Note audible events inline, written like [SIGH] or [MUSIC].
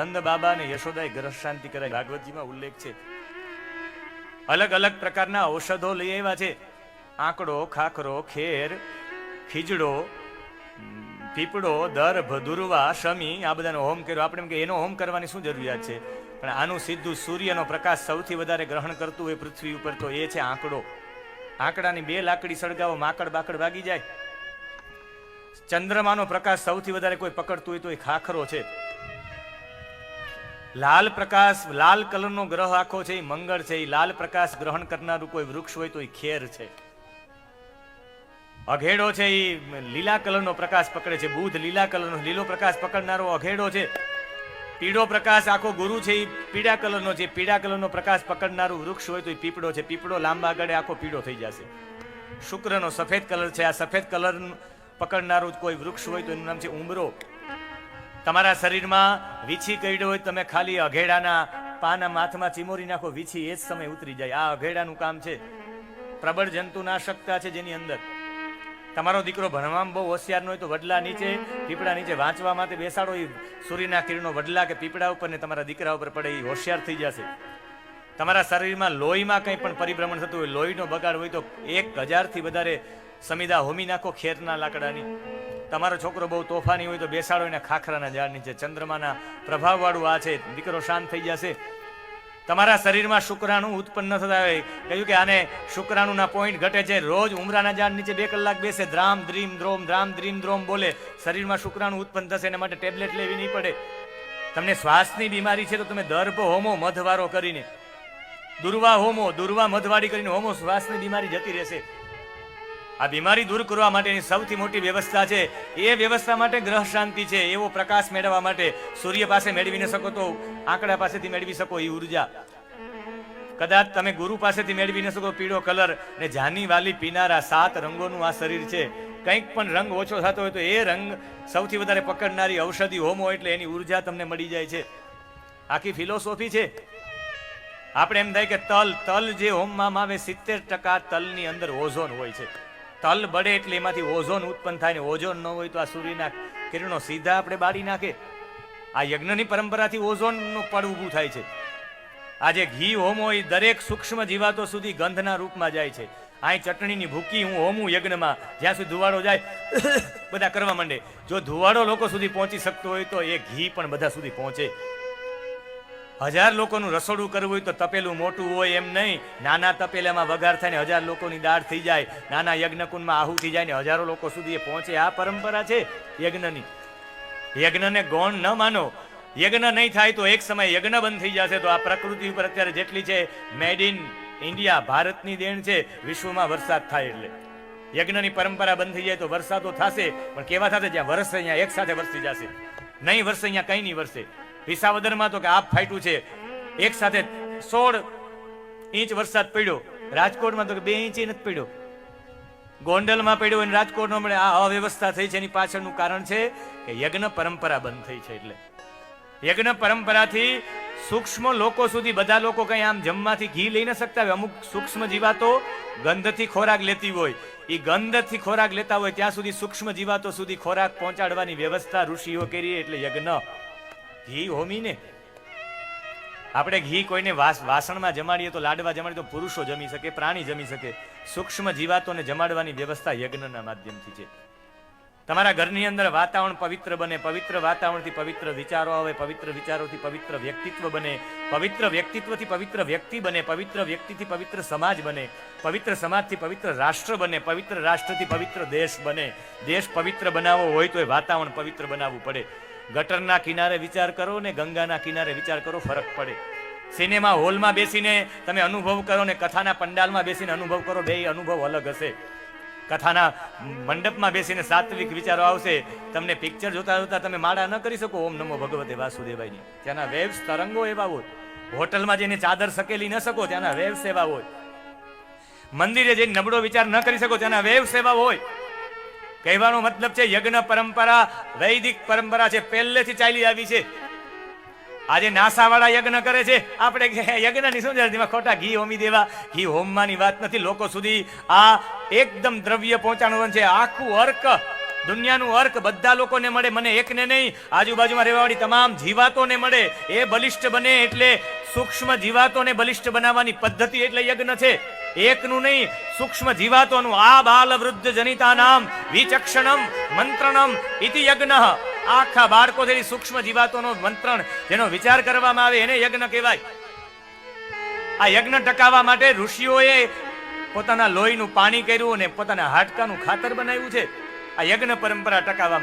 નંદ બાબા અને યશોદાએ ગ્રહ શાંતિ કરાવી ભાગવતજીમાં ઉલ્લેખ છે. અલગ અલગ પ્રકારના ઔષધો લઈ આવ્યા છે. આંકડો, ખાખરો, ખેર, ખીજડો પીપળો, દર્ભ, દુર્વા, શમી, આ બધાનો હોમ કર્યો. આપણે એમ કે એનો હોમ કરવાની શું જરૂરિયાત છે? પણ આનું સીધું સૂર્યનો પ્રકાશ સૌથી વધારે ગ્રહણ કરતું હોય પૃથ્વી ઉપર તો એ છે આંકડો. આંકડાની બે લાકડી સળગાવો, માકડ બાકડ વાગી જાય. ચંદ્રમાનો પ્રકાશ સૌથી વધારે કોઈ પકડતું હોય તો એ ખાખરો છે. લાલ પ્રકાશ, લાલ કલરનો ગ્રહ આખો છે, એ મંગળ છે, એ લાલ પ્રકાશ ગ્રહણ કરનારું કોઈ વૃક્ષ હોય તો એ ખેર છે. અઘેડો છે, એ લીલા કલરનો પ્રકાશ પકડે છે, બુધ લીલા કલરનો, લીલો પ્રકાશ પકડનારો અઘેડો છે. પીળો પ્રકાશ આખો ગુરુ છે, એ પીળા કલરનો છે, પીળા કલરનો પ્રકાશ પકડનારું વૃક્ષ હોય તો એ પીપળો છે, પીપળો લાંબા ગળે આખો પીળો થઈ જશે. શુક્રનો સફેદ કલર છે, આ સફેદ કલર પકડનારું કોઈ વૃક્ષ હોય તો એનું નામ છે ઉમરો. તમારા શરીરમાં વીછી કરડ્યો હોય તમે ખાલી અઘેડાના પાના માથમાં ચીમોરી નાખો, વીછી એ જ સમય ઉતરી જાય. આ અઘેડાનું કામ છે. પ્રબળ જંતુનાશકતા છે જેની અંદર. તમારો દીકરો ભણવામાં બહુ હોશિયાર હોય તો વડલા નીચે, પીપળા નીચે વાંચવા માટે બેસાડો. એ સૂર્યના કિરણો વડલા કે પીપળા ઉપર ને તમારા દીકરા ઉપર પડે એ હોશિયાર થઈ જશે. તમારા શરીરમાં લોહીમાં કંઈ પણ પરિભ્રમણ થતું હોય, લોહીનો બગાડ હોય તો એક હજારથી વધારે સમિદા હોમી નાખો ખેરના લાકડાની. તમારો છોકરો બહુ તોફાની હોય તો બેસાડો એને ખાખરાના ઝાડ નીચે. ચંદ્રમાના પ્રભાવવાળું આ છે. દીકરો શાંત થઈ જશે. તમારા શરીરમાં શુક્રાણુ ઉત્પન્ન થતા હોય. કહ્યું કે આને શુક્રાણુના પોઈન્ટ ઘટે છે. રોજ ઉમરાના ઝાડ નીચે બે કલાક બેસે. ધ્રામ દ્રીમ ધ્રોમ ધ્રામ ધ્રીમ ધ્રોમ બોલે. શરીરમાં શુક્રાણુ ઉત્પન્ન થશે એના માટે ટેબ્લેટ લેવી નહીં પડે. તમને શ્વાસની બીમારી છે તો તમે દર્ભ હોમો, મધવારો કરીને. દુર્વા, હોમો, દુર્વા, મધવાડી કરીને હોમો, શ્વાસની બીમારી જતી રહેશે. આ બીમારી દૂર કરવા માટેની સૌથી મોટી વ્યવસ્થા છે. એ વ્યવસ્થા માટે ગ્રહ શાંતિ છે, એવો પ્રકાશ મેળવવા માટે સૂર્ય પાસે મેળવી ન શકો તો આંકડા પાસેથી મેળવી શકો એ ઊર્જા. કદાચ તમે ગુરુ પાસેથી મેળવી ન શકો પીળો કલર ને જાની વાલી પીનારા સાત રંગોનું આ શરીર છે. કંઈક પણ રંગ ઓછો થતો હોય તો એ રંગ સૌથી વધારે પકડનારી ઔષધિ હોમો એટલે એની ઊર્જા તમને મળી જાય છે. આખી ફિલોસોફી છે. આપણે એમ થાય કે તલ તલ જે હોમમાં આવે સિત્તેર ટકા તલની અંદર ઓઝોન હોય છે. તલ બળે એટલે એમાંથી ઓઝોન ઉત્પન્ન થાય ને ઓઝોન ન હોય તો આ સૂર્યના કિરણો સીધા આપણે બાળી નાખે. આ યજ્ઞની પરંપરાથી ઓઝોનનું પડ ઊભું થાય છે. આ જે ઘી, હોમ હોય દરેક સૂક્ષ્મ જીવાતો સુધી ગંધના રૂપમાં જાય છે. અહીં ચટણીની ભૂકી, હું હોમું યજ્ઞમાં, જ્યાં સુધી ધુવાડો જાય, [COUGHS] બધા કરવા માંડે. જો ધુવાડો લોકો સુધી પહોંચી શકતો હોય તો એ ઘી પણ બધા સુધી પહોંચે. હજાર લોકોનું રસોડું કરવું હોય તો તપેલું મોટું હોય એમ નહીં. નાના તપેલામાં વઘાર થાય ને હજાર લોકોની દાળ થઈ જાય. નાના યજ્ઞકુંડમાં થઈ જાય ને હજારો લોકો સુધી એ પહોંચે. આ પરંપરા છે યજ્ઞની. યજ્ઞને ગૌણ ન માનો. યજ્ઞ નહીં થાય તો એક સમય યજ્ઞ બંધ થઈ જશે. તો આ પ્રકૃતિ ઉપર અત્યારે જેટલી છે મેડ ઇન ઇન્ડિયા, ભારતની દેણ છે, વિશ્વમાં વરસાદ થાય એટલે. યજ્ઞની પરંપરા બંધ થઈ જાય તો વરસાદો થશે. પણ કેવા થશે? જ્યાં વરસે અહીંયા એક સાથે વરસી જશે. નહીં વરસે અહીંયા કંઈ નહીં વરસે. વિસાવદરમાં તો કે આપ ફાટ્યું છે. એક સાથે સોળ ઇંચ વરસાદ પડ્યો. રાજકોટમાં તો કે બે ઇંચ નથી પડ્યો. ગોંડલમાં પડ્યો અને રાજકોટમાં મળે આ અવ્યવસ્થા થઈ છે. એની પાછળનું કારણ છે કે યજ્ઞ પરંપરા બંધ થઈ છે એટલે. યજ્ઞ પરંપરાથી સૂક્ષ્મ લોકો સુધી બધા લોકો કઈ આમ જમવાથી ઘી લઈ ન શકતા હોય. અમુક સૂક્ષ્મ જીવાતો ગંધથી ખોરાક લેતી હોય. એ ગંધથી ખોરાક લેતા હોય ત્યાં સુધી સૂક્ષ્મ જીવાતો સુધી ખોરાક પહોંચાડવાની વ્યવસ્થા ઋષિઓ કરી એટલે યજ્ઞ. ઘી હોમીને? આપણે ઘી કોઈને વાસણમાં જમાડીએ તો લાડવા જમાડીએ તો પુરુષો જમી શકે, પ્રાણી જમી શકે. સૂક્ષ્મ જીવાતોને જમાડવાની વ્યવસ્થા યજ્ઞના માધ્યમથી છે. તમારા ઘરની અંદર વાતાવરણ પવિત્ર બને, પવિત્ર વાતાવરણથી પવિત્ર વિચારો આવે, પવિત્ર વિચારોથી પવિત્ર વ્યક્તિત્વ બને, પવિત્ર વ્યક્તિત્વથી પવિત્ર વ્યક્તિ બને, પવિત્ર વ્યક્તિથી પવિત્ર સમાજ બને, પવિત્ર સમાજથી પવિત્ર રાષ્ટ્ર બને, પવિત્ર રાષ્ટ્રથી પવિત્ર દેશ બને. દેશ પવિત્ર બનાવવો હોય તો એ વાતાવરણ પવિત્ર બનાવવું પડે. ગટરના કિનારે વિચાર કરો ને ગંગાના કિનારે વિચાર કરો, ફરક પડે. સિનેમા હોલમાં બેસીને તમે અનુભવ કરો ને કથાના પંડાલમાં બેસીને અનુભવ કરો, બે અનુભવ અલગ હશે. કથાના મંડપમાં બેસીને સાત્વિક વિચારો આવશે. તમને પિક્ચર જોતા જોતા તમે માળા ન કરી શકો. ઓમ નમો ભગવતે વાસુદેવાયની. ત્યાંના વેવ્સ તરંગો એવા હોય. હોટલમાં જઈને ચાદર સકેલી ન શકો, ત્યાંના વેવ્સ એવા હોય. મંદિરે જઈને નબળો વિચાર ન કરી શકો, ત્યાંના વેવ્સ એવા હોય. કહેવાનો મતલબ છે યજ્ઞ પરંપરા, વૈદિક પરંપરા છે, પહેલેથી ચાલી આવી છે. આજે નાસા વાળા યજ્ઞ કરે છે. આપણે યજ્ઞની શું જરૂર ખોટા ઘી હોમી દેવા. ઘી હોમવાની વાત નથી. લોકો સુધી આ એકદમ દ્રવ્ય પહોંચાડવાનું છે. આખું અર્ક, દુનિયાનું અર્ક બધા લોકોને મળે, મને એકને નહીં. આજુબાજુમાં રહેવાવાળી તમામ જીવાતોને મળે. એ બલિષ્ઠ બને એટલે સૂક્ષ્મ જીવાતોને બલિષ્ઠ બનાવવાની પદ્ધતિ એટલે યજ્ઞ છે. એકનું નહીં, સૂક્ષ્મ જીવાતોનું. આ બાલ વૃદ્ધ જનિતા નામ વિચક્ષણમ, મંત્રણમ ઇતિ યજ્ઞ. આખા બાળકો જેવી સૂક્ષ્મ જીવાતોનો મંત્રણ જેનો વિચાર કરવામાં આવે એને યજ્ઞ કહેવાય. આ યજ્ઞ ટકાવવા માટે ઋષિઓએ પોતાના લોહીનું પાણી કર્યું અને પોતાના હાડકાનું ખાતર બનાવ્યું છે. આ યજ્ઞ પરંપરા ટકાવવા માટે